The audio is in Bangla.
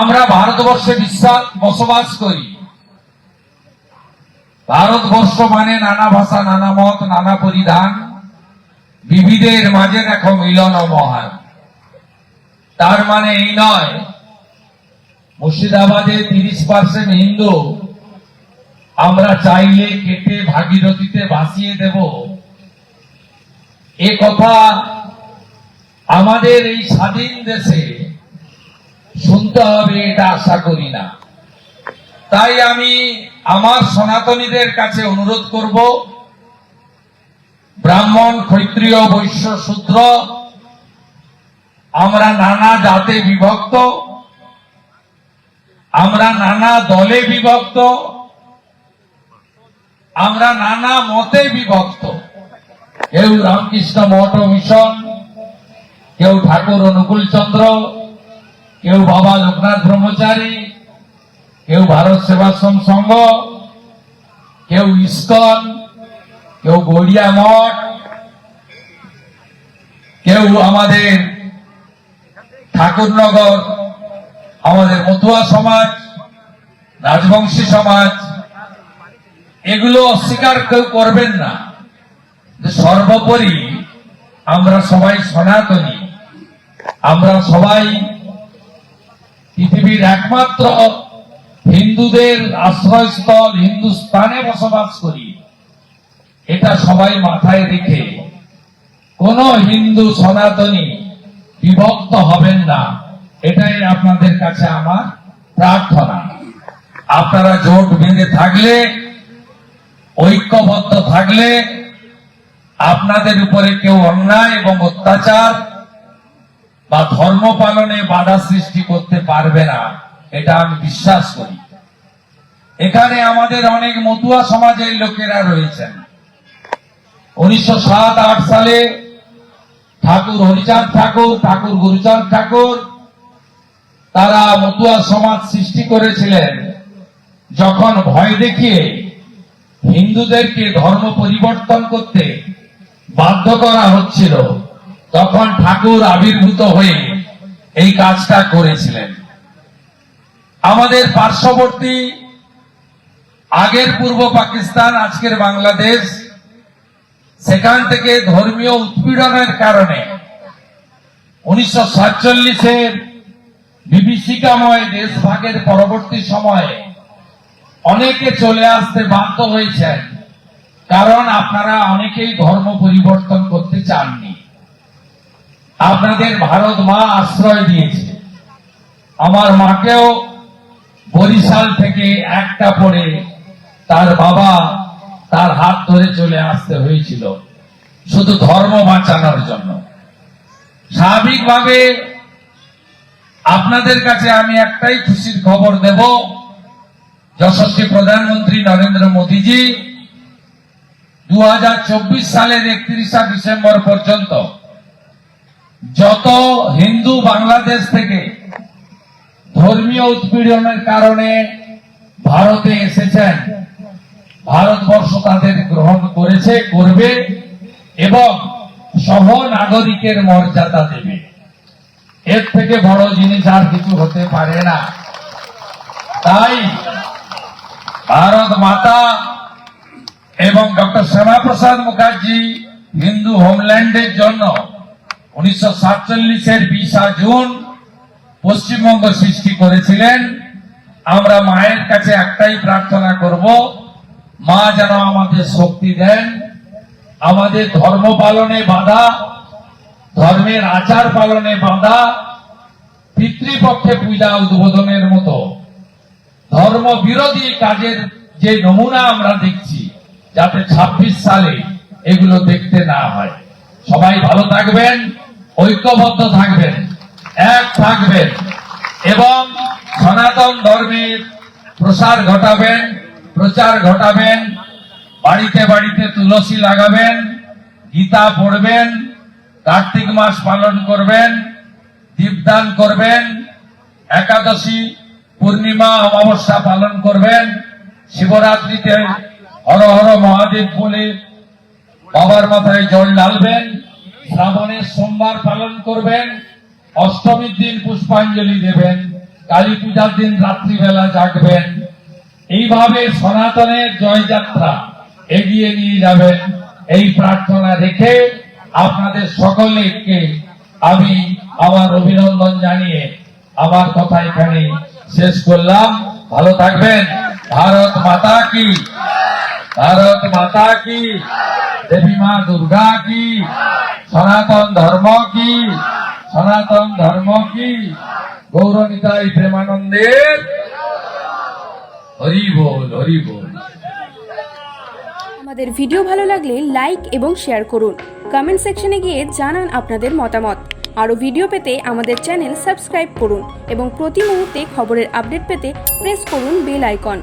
আমরা ভারতবর্ষে বিশ্বাস, বসবাস করি। ভারতবর্ষ মানে নানা ভাষা, নানা মত, নানা পরিধান। বিবিধের মাঝে দেখো মিলন মহান। তার মানে এই নয়, মুর্শিদাবাদে তিরিশ পার্সেন্ট হিন্দু। আমরা চাইলে কেটে ভাগীরথীতে ভাসিয়ে দেব। এ কথা আমাদের এই স্বাধীন দেশে শুনতে হবে, এটা আশা করি না। তাই আমি আমার সনাতনীদের কাছে অনুরোধ করব, ব্রাহ্মণ, ক্ষত্রিয়, বৈশ্য, শূদ্র, আমরা নানা জাতে বিভক্ত, আমরা নানা দলে বিভক্ত, আমরা নানা মতে বিভক্ত। কেউ রামকৃষ্ণ মঠ মিশন, কেউ ঠাকুর অনুকূল চন্দ্র কেউ বাবা লোকনাথ ব্রহ্মচারী, কেউ ভারত সেবাশ্রম সংঘ, কেউ ইস্কন, কেউ গড়িয়া মঠ, কেউ আমাদের ঠাকুরনগর, আমাদের মতুয়া সমাজ, রাজবংশী সমাজ, এগুলো অস্বীকার কেউ করবেন না। সর্বোপরি আমরা সবাই সনাতনী, আমরা সবাই পৃথিবীর একমাত্র হিন্দুদের আশ্রয়স্থল হিন্দুস্তানে বসবাস করি। এটা সবাই মাথায় রেখে কোন হিন্দু সনাতনী বিভক্ত হবেন না। এটাই আপনাদের কাছে আমার প্রার্থনা। আপনারা জোট বেঁধে থাকলে, ঐক্যবদ্ধ থাকলে আপনাদের উপরে কেউ অন্যায় এবং অত্যাচার বা ধর্ম পালনে বাধা সৃষ্টি করতে পারবে না, এটা আমি বিশ্বাস করি। এখানে আমাদের অনেক মতুয়া সমাজের লোকেরা রয়েছেন। উনিশশো সাত, আট সালে ঠাকুর হরিচাঁদ ঠাকুর ঠাকুর গুরুচাঁদ ঠাকুর, তারা মতুয়া সমাজ সৃষ্টি করেছিলেন যখন ভয় দেখিয়ে হিন্দুদেরকে ধর্ম পরিবর্তন করতে বাধ্য করা হচ্ছিল। তখন ঠাকুর আবির্ভূত হয়ে এই কাজটা করেছিলেন। আমাদের পার্শ্ববর্তী, আগের পূর্ব পাকিস্তান, আজকের বাংলাদেশ, সেখান থেকে ধর্মীয় উৎপীড়নের কারণে উনিশশো সাতচল্লিশের বিভীষিকাময় দেশভাগের পরবর্তী সময়ে অনেকে চলে আসতে বাধ্য হয়েছেন, কারণ আপনারা অনেকেই ধর্ম পরিবর্তন করতে চাননি। আপনাদের ভারত মা আশ্রয় দিয়েছে। আমার মাকেও বরিশাল থেকে একটা পড়ে তার বাবা তার হাত ধরে চলে আসতে হয়েছিল। শুধু ধর্ম বাঁচানোর জন্য। স্বাভাবিকভাবে আপনাদের কাছে আমি একটাই খুশির খবর দেব। যশস্বী প্রধানমন্ত্রী নরেন্দ্র মোদীজি দু হাজার চব্বিশ সালের একত্রিশা ডিসেম্বর পর্যন্ত যত হিন্দু বাংলাদেশ থেকে ধর্মীয় উৎপীড়নের কারণে ভারতে এসেছেন, ভারতবর্ষ তাদের গ্রহণ করেছে, করবে এবং সহ নাগরিকের মর্যাদা দেবে। এর থেকে বড় জিনিস আর কিছু হতে পারে না। তাই ভারত মাতা এবং ডক্টর শ্যামাপ্রসাদ মুখার্জি হিন্দু হোমল্যান্ডের জন্য উনিশশো সাতচল্লিশের বিশা জুন পশ্চিমবঙ্গ সৃষ্টি করেছিলেন। আমরা মায়ের কাছে একটাই প্রার্থনা করব, মা যেন আমাদের শক্তি দেন। আমাদের ধর্ম পালনে বাধা, ধর্মের আচার পালনে বাধা, পিতৃপক্ষে পূজা উদ্বোধনের মতো ধর্ম বিরোধী কাজের যে নমুনা আমরা দেখছি, যাতে ২৬ সালে এগুলো দেখতে না হয়। সবাই ভালো থাকবেন। ঐক্যবদ্ধ থাকবেন, এক থাকবেন এবং সনাতন ধর্মের প্রসার ঘটাবেন, প্রচার ঘটাবেন, বাড়িতে বাড়িতে তুলসী লাগাবেন, গীতা পড়বেন, কার্তিক মাস পালন করবেন, দীপদান করবেন, একাদশী, পূর্ণিমা, অমাবস্যা পালন করবেন, শিবরাত্রিতে হর হর মহাদেব বলে বাবার মাথায় জল ঢালবেন শ্রাবণের সোমবার পালন করবেন, অষ্টমীর দিন পুষ্পাঞ্জলি দেবেন, কালী পূজার দিন রাত্রিবেলা জাগবেন। এইভাবে সনাতনের জয়যাত্রা এগিয়ে নিয়ে যাবেন। এই প্রার্থনা রেখে আপনাদের সকলকে আমি আমার অভিনন্দন জানিয়ে আমার কথা এখানে শেষ করলাম। ভালো থাকবেন। ভারত মাতা কি? ভারত মাতা কি? দেবী মা দুর্গা কি? সনাতন ধর্ম কি? সনাতন ধর্ম কি? গৌরনিতাই প্রেমানন্দের? হরি বল হরি বল আমাদের ভিডিও ভালো লাগলে লাইক এবং শেয়ার করুন। কমেন্ট সেকশনে গিয়ে জানান আপনাদের মতামত। আরও ভিডিও পেতে আমাদের চ্যানেল সাবস্ক্রাইব করুন এবং প্রতি মুহূর্তে খবরের আপডেট পেতে প্রেস করুন বেল আইকন।